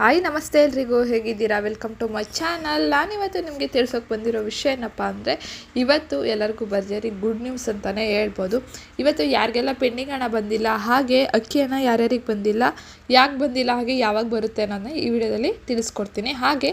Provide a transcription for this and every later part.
Hi, ನಮಸ್ತೆ ಎಲ್ರಿಗೂ. ಹೇಗಿದ್ದೀರಾ? ವೆಲ್ಕಮ್ ಟು ಮೈ ಚಾನಲ್ ನಾನಿವತ್ತು ನಿಮಗೆ ತಿಳ್ಸೋಕೆ ಬಂದಿರೋ ವಿಷಯ ಏನಪ್ಪ ಅಂದರೆ, ಇವತ್ತು ಎಲ್ಲರಿಗೂ ಭರ್ಜರಿ ಗುಡ್ ನ್ಯೂಸ್ ಅಂತಲೇ ಹೇಳ್ಬೋದು. ಇವತ್ತು ಯಾರಿಗೆಲ್ಲ ಪೆಂಡಿಂಗ್ ಹಣ ಬಂದಿಲ್ಲ, ಹಾಗೆ ಅಕ್ಕಿ ಹಣ ಯಾರ್ಯಾರಿಗೆ ಬಂದಿಲ್ಲ, ಯಾಕೆ ಬಂದಿಲ್ಲ, ಹಾಗೆ ಯಾವಾಗ ಬರುತ್ತೆ ಅನ್ನೋದನ್ನ ಈ ವಿಡಿಯೋದಲ್ಲಿ ತಿಳಿಸ್ಕೊಡ್ತೀನಿ. ಹಾಗೆ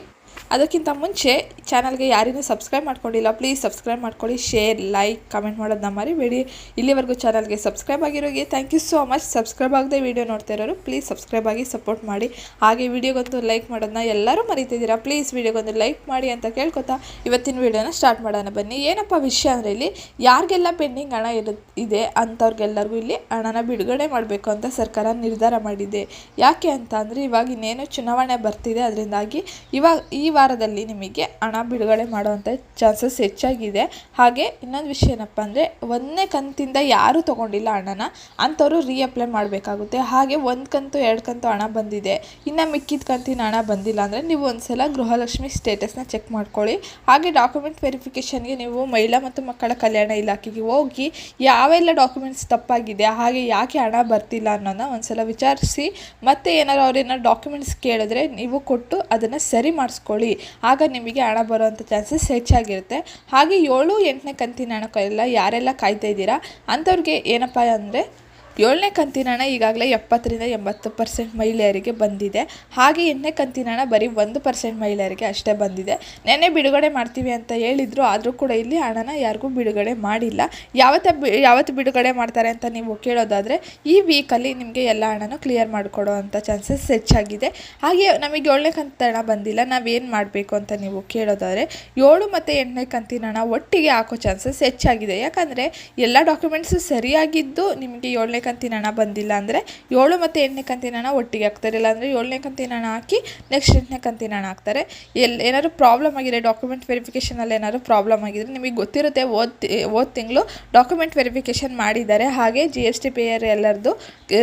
ಅದಕ್ಕಿಂತ ಮುಂಚೆ ಚಾನಲ್ಗೆ ಯಾರಿಗೂ ಸಬ್ಸ್ಕ್ರೈಬ್ ಮಾಡ್ಕೊಂಡಿಲ್ಲ ಪ್ಲೀಸ್ ಸಬ್ಸ್ಕ್ರೈಬ್ ಮಾಡ್ಕೊಳ್ಳಿ ಶೇರ್ ಲೈಕ್ ಕಮೆಂಟ್ ಮಾಡೋದನ್ನ ಮರಿಬೇಡಿ. ಇಲ್ಲಿವರೆಗೂ ಚಾನಲ್ಗೆ subscribe ಆಗಿರೋರಿಗೆ thank you so much subscribe ಆಗದೆ ವಿಡಿಯೋ ನೋಡ್ತಾ ಇರೋರು ಪ್ಲೀಸ್ ಸಬ್ಸ್ಕ್ರೈಬ್ ಆಗಿ ಸಪೋರ್ಟ್ ಮಾಡಿ. ಹಾಗೆ ವೀಡಿಯೋಗೊಂದು ಲೈಕ್ ಮಾಡೋದನ್ನ ಎಲ್ಲರೂ ಮರಿತಿದ್ದೀರಾ ಪ್ಲೀಸ್ ವೀಡಿಯೋಗೊಂದು ಲೈಕ್ ಮಾಡಿ ಅಂತ ಕೇಳ್ಕೊತಾ ಇವತ್ತಿನ ವಿಡಿಯೋನ ಸ್ಟಾರ್ಟ್ ಮಾಡೋಣ. ಬನ್ನಿ, ಏನಪ್ಪ ವಿಷಯ ಅಂದರೆ ಇಲ್ಲಿ ಯಾರಿಗೆಲ್ಲ ಪೆಂಡಿಂಗ್ ಹಣ ಇರು, ಇದೆ ಅಂಥವ್ರಿಗೆಲ್ಲರಿಗೂ ಇಲ್ಲಿ ಹಣನ ಬಿಡುಗಡೆ ಮಾಡಬೇಕು ಅಂತ ಸರ್ಕಾರ ನಿರ್ಧಾರ ಮಾಡಿದೆ. ಯಾಕೆ ಅಂತ ಅಂದರೆ ಇವಾಗ ಇನ್ನೇನು ಚುನಾವಣೆ ಬರ್ತಿದೆ, ಅದರಿಂದಾಗಿ ಇವಾಗ ಈ ವಾರದಲ್ಲಿ ನಿಮಗೆ ಹಣ ಬಿಡುಗಡೆ ಮಾಡುವಂಥ ಚಾನ್ಸಸ್ ಹೆಚ್ಚಾಗಿದೆ. ಹಾಗೆ ಇನ್ನೊಂದು ವಿಷಯ ಏನಪ್ಪ ಅಂದರೆ ಒಂದನೇ ಕಂತಿಂದ ಯಾರೂ ತೊಗೊಂಡಿಲ್ಲ ಹಣನ, ಅಂಥವ್ರು ರೀಅಪ್ಲೈ ಮಾಡಬೇಕಾಗುತ್ತೆ. ಹಾಗೆ ಒಂದು ಕಂತು, ಎರಡು ಕಂತು ಹಣ ಬಂದಿದೆ. ಇನ್ನು ಮಿಕ್ಕಿದ ಕಂತಿನ ಹಣ ಬಂದಿಲ್ಲ ಅಂದರೆ ನೀವು ಒಂದ್ಸಲ ಗೃಹಲಕ್ಷ್ಮಿ ಸ್ಟೇಟಸ್ನ ಚೆಕ್ ಮಾಡ್ಕೊಳ್ಳಿ. ಹಾಗೆ ಡಾಕ್ಯುಮೆಂಟ್ ವೆರಿಫಿಕೇಷನ್ಗೆ ನೀವು ಮಹಿಳಾ ಮತ್ತು ಮಕ್ಕಳ ಕಲ್ಯಾಣ ಇಲಾಖೆಗೆ ಹೋಗಿ ಯಾವೆಲ್ಲ ಡಾಕ್ಯುಮೆಂಟ್ಸ್ ತಪ್ಪಾಗಿದೆ, ಹಾಗೆ ಯಾಕೆ ಹಣ ಬರ್ತಿಲ್ಲ ಅನ್ನೋದನ್ನ ಒಂದ್ಸಲ ವಿಚಾರಿಸಿ. ಮತ್ತೆ ಏನಾದ್ರು ಅವ್ರೇನಾದ್ರು ಡಾಕ್ಯುಮೆಂಟ್ಸ್ ಕೇಳಿದ್ರೆ ನೀವು ಕೊಟ್ಟು ಅದನ್ನು ಸರಿ ಮಾಡಿಸ್ಕೊಳ್ಳಿ. ಆಗ ನಿಮಗೆ ಹಣ ಬರುವಂಥ ಚಾನ್ಸಸ್ ಹೆಚ್ಚಾಗಿರುತ್ತೆ. ಹಾಗೆ ಏಳು ಎಂಟನೇ ಕಂತಿನ ಹಣಕ್ಕೆಲ್ಲ ಯಾರೆಲ್ಲ ಕಾಯ್ತಾ ಇದ್ದೀರಾ? ಅಂಥವ್ರಿಗೆ ಏನಪ್ಪ ಅಂದರೆ ಏಳನೇ ಕಂತಿನ ಹಣ ಈಗಾಗಲೇ ಎಪ್ಪತ್ತರಿಂದ ಎಂಬತ್ತು ಪರ್ಸೆಂಟ್ ಮಹಿಳೆಯರಿಗೆ ಬಂದಿದೆ. ಹಾಗೆ ಎಂಟನೇ ಕಂತಿನ ಬರೀ ಒಂದು ಪರ್ಸೆಂಟ್ ಮಹಿಳೆಯರಿಗೆ ಅಷ್ಟೇ ಬಂದಿದೆ. ನೆನ್ನೆ ಬಿಡುಗಡೆ ಮಾಡ್ತೀವಿ ಅಂತ ಹೇಳಿದ್ರು, ಆದರೂ ಕೂಡ ಇಲ್ಲಿ ಹಣನ ಯಾರಿಗೂ ಬಿಡುಗಡೆ ಮಾಡಿಲ್ಲ. ಯಾವತ್ತ ಯಾವತ್ತು ಬಿಡುಗಡೆ ಮಾಡ್ತಾರೆ ಅಂತ ನೀವು ಕೇಳೋದಾದರೆ, ಈ ವೀಕಲ್ಲಿ ನಿಮಗೆ ಎಲ್ಲ ಹಣನೂ ಕ್ಲಿಯರ್ ಮಾಡಿಕೊಡೋ ಅಂಥ ಚಾನ್ಸಸ್ ಹೆಚ್ಚಾಗಿದೆ. ಹಾಗೆ ನಮಗೆ ಏಳನೇ ಕಂತಿನ ಬಂದಿಲ್ಲ, ನಾವೇನು ಮಾಡಬೇಕು ಅಂತ ನೀವು ಕೇಳೋದಾದರೆ, ಏಳು ಮತ್ತು ಎಂಟನೇ ಕಂತಿನ ಒಟ್ಟಿಗೆ ಹಾಕೋ ಚಾನ್ಸಸ್ ಹೆಚ್ಚಾಗಿದೆ. ಯಾಕಂದರೆ, ಎಲ್ಲ ಡಾಕ್ಯುಮೆಂಟ್ಸು ಸರಿಯಾಗಿದ್ದು ನಿಮಗೆ ಏಳನೇ ಕಂತಿನ ಹಣ ಬಂದಿಲ್ಲ ಅಂದರೆ ಏಳು ಮತ್ತು ಎಂಟನೇ ಕಂತಿನ ಹಣ ಒಟ್ಟಿಗೆ ಹಾಕ್ತಾರೆ. ಇಲ್ಲಾಂದರೆ ಏಳನೇ ಕಂತಿನ ಹಣ ಹಾಕಿ ನೆಕ್ಸ್ಟ್ ಎಂಟನೇ ಕಂತಿನ ಹಣ ಹಾಕ್ತಾರೆ. ಎಲ್ಲಿ ಏನಾದ್ರು ಪ್ರಾಬ್ಲಮ್ ಆಗಿದೆ ಡಾಕ್ಯುಮೆಂಟ್ ವೆರಿಫಿಕೇಷನಲ್ಲಿ ಏನಾದ್ರು ಪ್ರಾಬ್ಲಮ್ ಆಗಿದ್ರೆ ನಿಮಗೆ ಗೊತ್ತಿರುತ್ತೆ ಓದ್ ಓದ್ ತಿಂಗಳು ಡಾಕ್ಯುಮೆಂಟ್ ವೆರಿಫಿಕೇಷನ್ ಮಾಡಿದ್ದಾರೆ. ಹಾಗೆ ಜಿ ಎಸ್ ಟಿ ಪೇಯರ್ ಎಲ್ಲರದು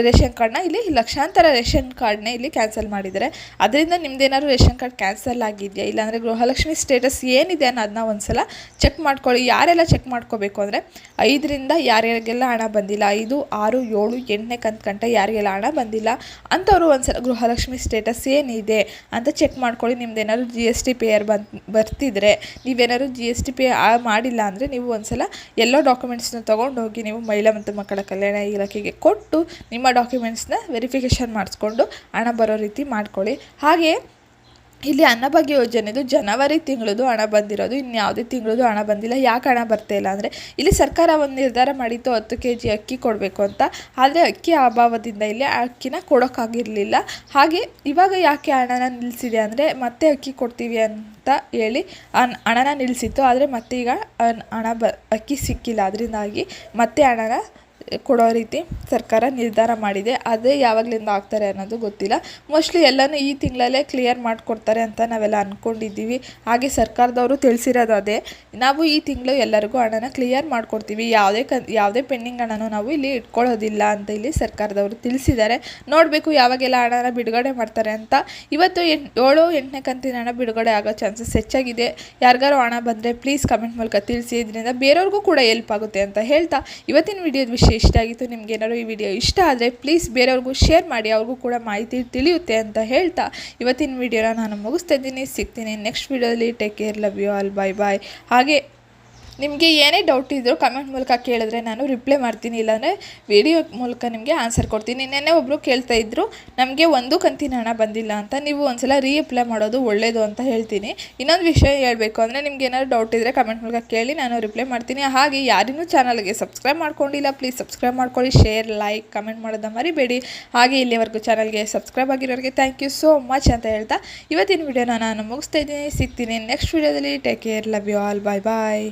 ರೇಷನ್ ಕಾರ್ಡ್ನ ಇಲ್ಲಿ ಲಕ್ಷಾಂತರ ರೇಷನ್ ಕಾರ್ಡ್ನ ಇಲ್ಲಿ ಕ್ಯಾನ್ಸಲ್ ಮಾಡಿದ್ದಾರೆ. ಅದರಿಂದ ನಿಮ್ದೇನಾದ್ರು ರೇಷನ್ ಕಾರ್ಡ್ ಕ್ಯಾನ್ಸಲ್ ಆಗಿದೆಯಾ? ಇಲ್ಲಾಂದರೆ ಗೃಹಲಕ್ಷ್ಮಿ ಸ್ಟೇಟಸ್ ಏನಿದೆ ಅನ್ನೋದನ್ನ ಒಂದ್ಸಲ ಚೆಕ್ ಮಾಡ್ಕೊಳ್ಳಿ. ಯಾರೆಲ್ಲ ಚೆಕ್ ಮಾಡ್ಕೋಬೇಕು ಅಂದರೆ ಐದರಿಂದ ಯಾರ್ಯಾರಿಗೆಲ್ಲ ಹಣ ಬಂದಿಲ್ಲ? ಐದು, ಆರು ಏಳು, ಎಂಟನೇ ಕಂತು ಗಂಟ ಯಾರಿಗೆಲ್ಲ ಹಣ ಬಂದಿಲ್ಲ, ಅಂಥವ್ರು ಒಂದ್ಸಲ ಗೃಹಲಕ್ಷ್ಮಿ ಸ್ಟೇಟಸ್ ಏನಿದೆ ಅಂತ ಚೆಕ್ ಮಾಡ್ಕೊಳ್ಳಿ. ನಿಮ್ದು ಏನಾದ್ರು ಜಿ ಎಸ್ ಟಿ ಪೇಯರ್ ಬಂದು, ಬರ್ತಿದ್ರೆ ನೀವೇನಾದ್ರು ಜಿ ಎಸ್ ಟಿ ಪೇ ಮಾಡಿಲ್ಲ ಅಂದರೆ ನೀವು ಒಂದ್ಸಲ ಎಲ್ಲ ಡಾಕ್ಯುಮೆಂಟ್ಸ್ನ ತೊಗೊಂಡು ಹೋಗಿ ನೀವು ಮಹಿಳಾ ಮತ್ತು ಮಕ್ಕಳ ಕಲ್ಯಾಣ ಇಲಾಖೆಗೆ ಕೊಟ್ಟು ನಿಮ್ಮ ಡಾಕ್ಯುಮೆಂಟ್ಸ್ನ ವೆರಿಫಿಕೇಷನ್ ಮಾಡಿಸ್ಕೊಂಡು ಹಣ ಬರೋ ರೀತಿ ಮಾಡ್ಕೊಳ್ಳಿ. ಹಾಗೆ ಇಲ್ಲಿ ಅನ್ನಭಾಗ್ಯ ಯೋಜನೆದು ಜನವರಿ ತಿಂಗಳದು ಹಣ ಬಂದಿರೋದು ಇನ್ಯಾವುದೇ ತಿಂಗಳದು ಹಣ ಬಂದಿಲ್ಲ. ಯಾಕೆ ಹಣ ಬರ್ತಾ ಇಲ್ಲ ಅಂದರೆ, ಇಲ್ಲಿ ಸರ್ಕಾರ ಒಂದು ನಿರ್ಧಾರ ಮಾಡಿತ್ತು, ಹತ್ತು ಕೆ ಜಿ ಅಕ್ಕಿ ಕೊಡಬೇಕು ಅಂತ. ಆದರೆ ಅಕ್ಕಿ ಅಭಾವದಿಂದ ಇಲ್ಲಿ ಅಕ್ಕಿನ ಕೊಡೋಕ್ಕಾಗಿರಲಿಲ್ಲ ಹಾಗೆ ಇವಾಗ ಯಾಕೆ ಹಣನ ನಿಲ್ಲಿಸಿದೆ ಅಂದರೆ, ಮತ್ತೆ ಅಕ್ಕಿ ಕೊಡ್ತೀವಿ ಅಂತ ಹೇಳಿ ಹಣನ ನಿಲ್ಲಿಸಿತ್ತು ಆದರೆ ಮತ್ತೆ ಈಗ ಹಣ ಅಕ್ಕಿ ಸಿಕ್ಕಿಲ್ಲ. ಅದರಿಂದಾಗಿ ಮತ್ತೆ ಹಣನ ಕೊಡೋ ರೀತಿ ಸರ್ಕಾರ ನಿರ್ಧಾರ ಮಾಡಿದೆ. ಅದೇ ಯಾವಾಗಲಿಂದ ಆಗ್ತಾರೆ ಅನ್ನೋದು ಗೊತ್ತಿಲ್ಲ. ಮೋಸ್ಟ್ಲಿ ಎಲ್ಲನೂ ಈ ತಿಂಗಳಲ್ಲೇ ಕ್ಲಿಯರ್ ಮಾಡಿಕೊಡ್ತಾರೆ ಅಂತ ನಾವೆಲ್ಲ ಅಂದ್ಕೊಂಡಿದ್ದೀವಿ ಹಾಗೆ ಸರ್ಕಾರದವರು ತಿಳಿಸಿರೋದು ಅದೇ. ನಾವು ಈ ತಿಂಗಳು ಎಲ್ಲರಿಗೂ ಹಣನ ಕ್ಲಿಯರ್ ಮಾಡಿಕೊಡ್ತೀವಿ. ಯಾವುದೇ ಕ, ಯಾವುದೇ ಪೆಂಡಿಂಗ್ ಹಣನೂ ನಾವು ಇಲ್ಲಿ ಇಟ್ಕೊಳ್ಳೋದಿಲ್ಲ ಅಂತ ಇಲ್ಲಿ ಸರ್ಕಾರದವರು ತಿಳಿಸಿದ್ದಾರೆ. ನೋಡಬೇಕು ಯಾವಾಗೆಲ್ಲ ಹಣನ ಬಿಡುಗಡೆ ಮಾಡ್ತಾರೆ ಅಂತ. ಇವತ್ತು ಎಂಟು, ಏಳು, ಎಂಟನೇ ಕಂತಿನ ಹಣ ಬಿಡುಗಡೆ ಆಗೋ ಚಾನ್ಸಸ್ ಹೆಚ್ಚಾಗಿದೆ. ಯಾರಿಗಾರು ಹಣ ಬಂದರೆ ಪ್ಲೀಸ್ ಕಮೆಂಟ್ ಮೂಲಕ ತಿಳಿಸಿ. ಇದರಿಂದ ಬೇರೆಯವ್ರಿಗೂ ಕೂಡ ಹೆಲ್ಪ್ ಆಗುತ್ತೆ ಅಂತ ಹೇಳ್ತಾ ಇವತ್ತಿನ ವಿಡಿಯೋದ ವಿಷಯ ಇಷ್ಟ ಆಗಿತ್ತು, ನಿಮ್ಗೆ ಏನಾದ್ರು ಈ ವಿಡಿಯೋ ಇಷ್ಟ ಆದರೆ ಪ್ಲೀಸ್ ಬೇರೆಯವ್ರಿಗೂ ಶೇರ್ ಮಾಡಿ, ಅವ್ರಿಗೂ ಕೂಡ ಮಾಹಿತಿ ತಿಳಿಯುತ್ತೆ ಅಂತ ಹೇಳ್ತಾ ಇವತ್ತಿನ ವಿಡಿಯೋನ ನಾನು ಮುಗಿಸ್ತಾ ಇದ್ದೀನಿ. ಸಿಗ್ತೀನಿ ನೆಕ್ಸ್ಟ್ ವಿಡಿಯೋದಲ್ಲಿ take care love you all bye bye ಹಾಗೆ ನಿಮಗೆ ಏನೇ ಡೌಟ್ ಇದ್ದರೂ ಕಮೆಂಟ್ ಮೂಲಕ ಕೇಳಿದ್ರೆ ನಾನು ರಿಪ್ಲೈ ಮಾಡ್ತೀನಿ, ಇಲ್ಲಾಂದರೆ ವಿಡಿಯೋ ಮೂಲಕ ನಿಮಗೆ ಆನ್ಸರ್ ಕೊಡ್ತೀನಿ. ನೆನ್ನೆ ಒಬ್ಬರು ಕೇಳ್ತಾ ಇದ್ದರು ನಮಗೆ ಒಂದು ಕಂತಿನ ಹಣ ಬಂದಿಲ್ಲ ಅಂತ, ನೀವು ಒಂದ್ಸಲ ರೀಅಪ್ಲೈ ಮಾಡೋದು ಒಳ್ಳೆಯದು ಅಂತ ಹೇಳ್ತೀನಿ. ಇನ್ನೊಂದು ವಿಷಯ ಹೇಳಬೇಕು ಅಂದರೆ ನಿಮ್ಗೆ ಏನಾದ್ರು ಡೌಟ್ ಇದ್ದರೆ ಕಮೆಂಟ್ ಮೂಲಕ ಕೇಳಿ ನಾನು ರಿಪ್ಲೈ ಮಾಡ್ತೀನಿ. ಹಾಗೆ ಯಾರಿನೂ ಚಾನಲ್ಗೆ ಸಬ್ಸ್ಕ್ರೈಬ್ ಮಾಡ್ಕೊಂಡಿಲ್ಲ ಪ್ಲೀಸ್ ಸಬ್ಸ್ಕ್ರೈಬ್ ಮಾಡ್ಕೊಳ್ಳಿ ಶೇರ್ ಲೈಕ್ ಕಮೆಂಟ್ ಮಾಡೋದ ಮರಿಬೇಡಿ. ಹಾಗೆ ಇಲ್ಲಿವರೆಗೂ ಚಾನಲ್ಗೆ ಸಬ್ಸ್ಕ್ರೈಬ್ ಆಗಿರೋರಿಗೆ ಥ್ಯಾಂಕ್ ಯು ಸೋ ಮಚ್ ಅಂತ ಹೇಳ್ತಾ ಇವತ್ತಿನ ವಿಡಿಯೋನ ನಾನು ಮುಗಿಸ್ತಾ ಇದ್ದೀನಿ. ಸಿಗ್ತೀನಿ ನೆಕ್ಸ್ಟ್ ವಿಡಿಯೋದಲ್ಲಿ take care love you all bye bye